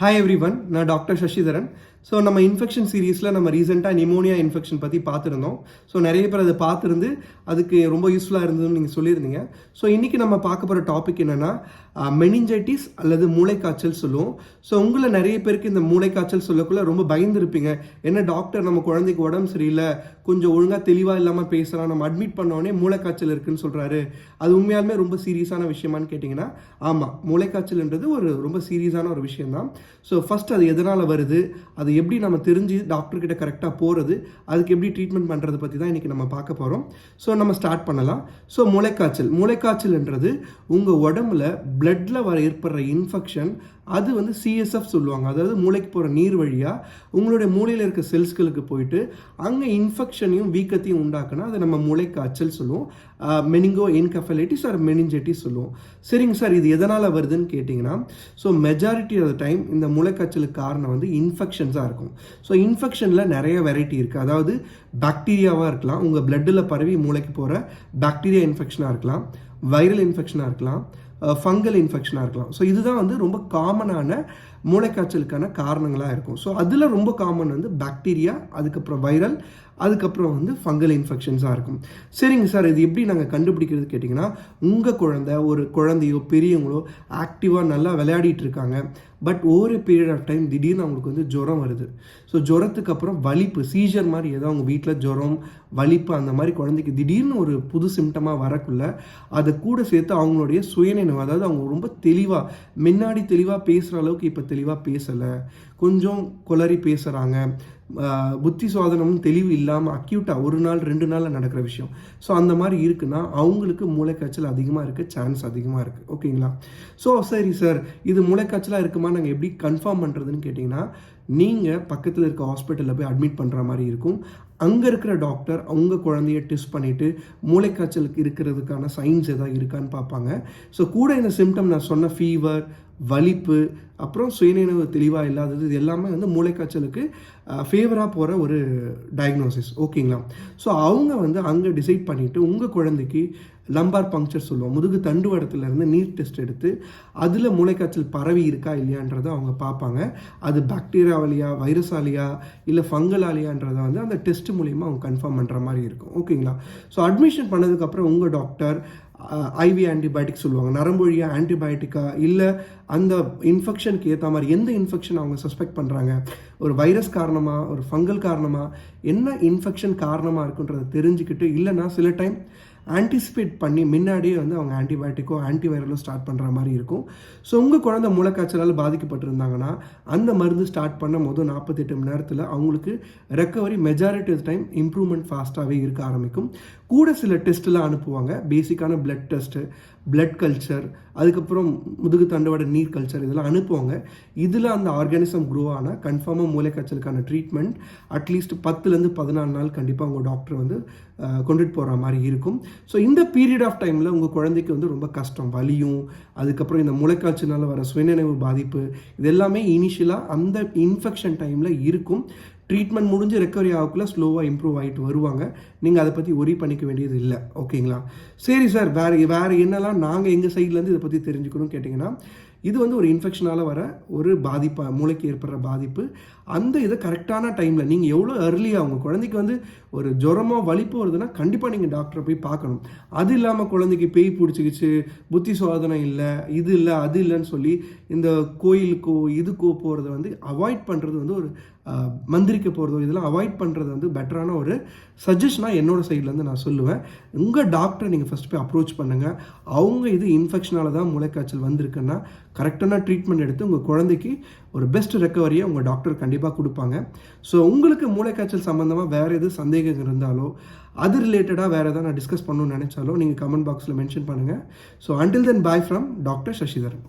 Hi everyone நான் doctor Sasidharan. So நம்ம infection சீரீஸில் நம்ம ரீசெண்டாக நிமோனியா இன்ஃபெக்ஷன் பற்றி பார்த்துருந்தோம். ஸோ நிறைய பேர் அதை பார்த்துருந்து அதுக்கு ரொம்ப யூஸ்ஃபுல்லாக இருந்ததுன்னு நீங்கள் சொல்லியிருந்தீங்க. ஸோ இன்றைக்கி நம்ம பார்க்க போகிற டாபிக் என்னென்னா மெனிஞ்சைட்டிஸ் அல்லது மூளைக்காய்ச்சல் சொல்லுவோம். ஸோ உங்களை நிறைய பேருக்கு இந்த மூளைக்காய்ச்சல் சொல்லக்குள்ள ரொம்ப பயந்துருப்பீங்க. என்ன டாக்டர் நம்ம குழந்தைக்கு உடம்பு சரியில்லை கொஞ்சம் ஒழுங்காக தெளிவாக இல்லாமல் பேசலாம் நம்ம அட்மிட் பண்ணோடனே மூளைக்காய்ச்சல் இருக்குன்னு சொல்கிறாரு அது உண்மையாலுமே ரொம்ப சீரியஸான விஷயமான்னு கேட்டிங்கன்னா ஆமாம் மூளைக்காய்ச்சல்ன்றது ஒரு ரொம்ப சீரியஸான ஒரு விஷயம் தான் ஸோ ஃபஸ்ட் அது எதனால் வருது? அது எப்படி நம்ம தெரிஞ்சு டாக்டர்கிட்ட கரெக்டாக போகிறது அதுக்கு எப்படி ட்ரீட்மெண்ட் பண்ணுறது பற்றி தான் இன்றைக்கி நம்ம பார்க்க போகிறோம் ஸோ நம்ம ஸ்டார்ட் பண்ணலாம். ஸோ முளைக்காய்ச்சல். முளைக்காய்ச்சல்ன்றது உங்கள் உடம்புல பிளட்டில் வர ஏற்படுற இன்ஃபெக்ஷன் அது வந்து சிஎஸ்எஃப் சொல்லுவாங்க. அதாவது மூளைக்கு போகிற நீர் வழியாக உங்களுடைய மூளையில் இருக்க செல்ஸ்களுக்கு போயிட்டு அங்கே இன்ஃபெக்ஷனையும் வீக்கத்தையும் உண்டாக்குனா அதை நம்ம மூளைக்காய்ச்சல் சொல்லுவோம். மெனிங்கோ இன்கஃபலைட்டிஸ் ஆர் மெனிஞ்சைட்டிஸ் சொல்லுவோம். சரிங்க சார் இது எதனால் வருதுன்னு கேட்டிங்கன்னா so majority of the time இந்த மூளைக்காய்ச்சலுக்கு காரணம் வந்து இன்ஃபெக்ஷன்ஸாக இருக்கும். ஸோ இன்ஃபெக்ஷனில் நிறைய வெரைட்டி இருக்குது அதாவது பாக்டீரியாவாக இருக்கலாம். உங்கள் பிளட்டில் பரவி மூளைக்கு போகிற பாக்டீரியா இன்ஃபெக்ஷனாக இருக்கலாம். வைரல் இன்ஃபெக்ஷனாக இருக்கலாம். ஃபங்கல் இன்ஃபெக்ஷனாக இருக்கலாம். ஸோ இதுதான் வந்து ரொம்ப காமனான மூளைக்காய்ச்சலுக்கான காரணங்களாக இருக்கும். ஸோ அதில் ரொம்ப காமன் வந்து பாக்டீரியா அதுக்கப்புறம் வைரல் அதுக்கப்புறம் வந்து ஃபங்கல் இன்ஃபெக்ஷன்ஸாக இருக்கும். சரிங்க சார் இது எப்படி நாங்கள் கண்டுபிடிக்கிறது கேட்டிங்கன்னா உங்கள் குழந்தை ஒரு குழந்தையோ பெரியவங்களோ ஆக்டிவாக நல்லா விளையாடிட்டு இருக்காங்க. பட் ஒவ்வொரு பீரியட் ஆஃப் டைம் திடீர்னு அவங்களுக்கு வந்து ஜுரம் வருது. ஸோ ஜுரத்துக்கு அப்புறம் வலிப்பு சீஜர் மாதிரி ஏதோ அவங்க வீட்டில் ஜுரம் வலிப்பு அந்த மாதிரி குழந்தைக்கு திடீர்னு ஒரு புது சிம்டமாக வரக்குள்ள அதை கூட சேர்த்து அவங்களுடைய சுயநினைவு அதாவது அவங்க ரொம்ப தெளிவாக முன்னாடி தெளிவாக பேசுகிற அளவுக்கு இப்போ தெளிவாக பேசலை. கொஞ்சம் குளறி பேசுகிறாங்க புத்தி சுவாதனமும் தெளிவு இல்லாமல் அக்யூட்டாக ஒரு நாள் ரெண்டு நாளில் நடக்கிற விஷயம். ஸோ அந்த மாதிரி இருக்குன்னா அவங்களுக்கு மூளைக்காய்ச்சல் அதிகமாக இருக்க சான்ஸ் அதிகமாக இருக்குது ஓகேங்களா? ஸோ சரி சார் இது மூளைக்காய்ச்சலாக இருக்குமா? நாங்கள் எப்படி கன்ஃபார்ம் பண்ணுறதுன்னு கேட்டிங்கன்னா நீங்கள் பக்கத்தில் இருக்க ஹாஸ்பிட்டலில் போய் அட்மிட் பண்ணுற மாதிரி இருக்கும். அங்கே இருக்கிற டாக்டர் அவங்க குழந்தைய டெஸ்ட் பண்ணிவிட்டு மூளைக்காய்ச்சலுக்கு இருக்கிறதுக்கான சைன்ஸ் எதாவது இருக்கான்னு பார்ப்பாங்க. ஸோ கூட இந்த சிம்டம் நான் சொன்ன ஃபீவர் வலிப்பு அப்புறம் சுயநினைவு தெளிவாக இல்லாதது இது எல்லாமே வந்து மூளைக்காய்ச்சலுக்கு ஃபேவராக போகிற ஒரு டயக்னோசிஸ் ஓகேங்களா ஸோ அவங்க வந்து அங்கே டிசைட் பண்ணிவிட்டு உங்கள் குழந்தைக்கு லம்பார் பங்க்சர் சொல்லுவோம். முதுகு தண்டுவடத்துலேருந்து நீர் டெஸ்ட் எடுத்து அதில் மூளைக்காய்ச்சல் பரவி இருக்கா இல்லையான்றதை அவங்க பார்ப்பாங்க. அது பாக்டீரியாவாலியா வைரஸாலியா இல்லை ஃபங்கலாலியான்றதை வந்து அந்த டெஸ்ட் மூலிமா அவங்க கன்ஃபார்ம் பண்ணுற மாதிரி இருக்கும். ஓகேங்களா ஸோ அட்மிஷன் பண்ணதுக்கப்புறம் உங்கள் டாக்டர் ஐவி ஆன்டிபயோட்டிக் சொல்லுவாங்க. நரம்பொழியா ஆன்டிபயோட்டிக்கா இல்லை அந்த இன்ஃபெக்ஷனுக்கு ஏற்ற மாதிரி எந்த இன்ஃபெக்ஷன் அவங்க சஸ்பெக்ட் பண்ணுறாங்க ஒரு வைரஸ் காரணமாக ஒரு ஃபங்கல் காரணமாக என்ன இன்ஃபெக்ஷன் காரணமாக இருக்குன்றதை தெரிஞ்சுக்கிட்டு இல்லைன்னா சில டைம் ஆன்டிசிபேட் பண்ணி முன்னாடியே வந்து அவங்க ஆன்டிபயோட்டிக்கோ ஆன்டிவைரலோ ஸ்டார்ட் பண்ணுற மாதிரி இருக்கும். ஸோ உங்கள் குழந்தை மூளைக்காய்ச்சலால் பாதிக்கப்பட்டிருந்தாங்கன்னா அந்த மருந்து ஸ்டார்ட் பண்ண போது நாற்பத்தெட்டு மணி நேரத்தில் அவங்களுக்கு recovery majority of time improvement ஃபாஸ்ட்டாகவே இருக்க ஆரம்பிக்கும். கூட சில டெஸ்ட்லாம் அனுப்புவாங்க. பேசிக்கான பிளட் டெஸ்ட்டு பிளட் கல்ச்சர் அதுக்கப்புறம் முதுகு தண்டவாட நீர் கல்ச்சர் இதெல்லாம் அனுப்புவாங்க. இதில் அந்த ஆர்கானிசம் குரோ ஆனால் கன்ஃபார்மாக மூளைக்காய்ச்சலுக்கான ட்ரீட்மெண்ட் அட்லீஸ்ட் பத்துலேருந்து பதினாலு நாள் கண்டிப்பாக உங்கள் டாக்டர் வந்து கொண்டுட்டு போகிற மாதிரி இருக்கும். ஸோ இந்த பீரியட் ஆஃப் டைமில் உங்கள் குழந்தைக்கு வந்து ரொம்ப கஷ்டம் வலியும் அதுக்கப்புறம் இந்த முளைக்காய்ச்சனால் வர சுயநினைவு பாதிப்பு இது எல்லாமே இனிஷியலாக அந்த இன்ஃபெக்ஷன் டைமில் இருக்கும். ட்ரீட்மெண்ட் முடிஞ்சு ரெக்கவரி ஆகக்குள்ளே ஸ்லோவாக இம்ப்ரூவ் ஆகிட்டு வருவாங்க. நீங்கள் அதை பற்றி ஒரி பண்ணிக்க வேண்டியது இல்லை. ஓகேங்களா சரி சார் வேறு வேறு என்னெல்லாம் நாங்கள் எங்கள் சைட்லேருந்து இதை பற்றி தெரிஞ்சுக்கணும்னு கேட்டிங்கன்னா இது வந்து ஒரு இன்ஃபெக்ஷனால் வர ஒரு பாதிப்பாக மூளைக்கு ஏற்படுற பாதிப்பு. அந்த இதை கரெக்டான டைமில் நீங்கள் எவ்வளோ அர்லியாக உங்கள் குழந்தைக்கு வந்து ஒரு ஜுரமாக வலிப்பு வருதுன்னா கண்டிப்பாக நீங்கள் டாக்டரை போய் பார்க்கணும். அது இல்லாமல் குழந்தைக்கு பேய் பிடிச்சிக்கிச்சு புத்தி சோதனை இல்லை இது இல்லை அது இல்லைன்னு சொல்லி இந்த கோயிலுக்கோ இதுக்கோ போகிறத வந்து அவாய்ட் பண்ணுறது வந்து ஒரு மந்திரிக்க போகிறதோ இதெல்லாம் அவாய்ட் பண்ணுறது வந்து பெட்டரான ஒரு சஜஷனாக என்னோடய சைட்லேருந்து நான் சொல்லுவேன். உங்கள் டாக்டரை நீங்கள் ஃபஸ்ட் போய் அப்ரோச் பண்ணுங்கள் அவங்க இது இன்ஃபெக்ஷனால் தான் மூளைக்காய்ச்சல் வந்திருக்குன்னா கரெக்டான ட்ரீட்மெண்ட் எடுத்து உங்கள் குழந்தைக்கு ஒரு பெஸ்ட் ரெக்கவரியை உங்கள் டாக்டர் கண்டிப்பாக கொடுப்பாங்க. ஸோ உங்களுக்கு மூளைக்காய்ச்சல் சம்மந்தமாக வேறு எது சந்தேகம் இருந்தாலோ அது ரிலேட்டடாக வேறு எதாவது நான் டிஸ்கஸ் பண்ணணும்னு நினச்சாலோ நீங்கள் கமெண்ட் பாக்ஸில் மென்ஷன் பண்ணுங்கள் so until then bye from doctor Sasidharan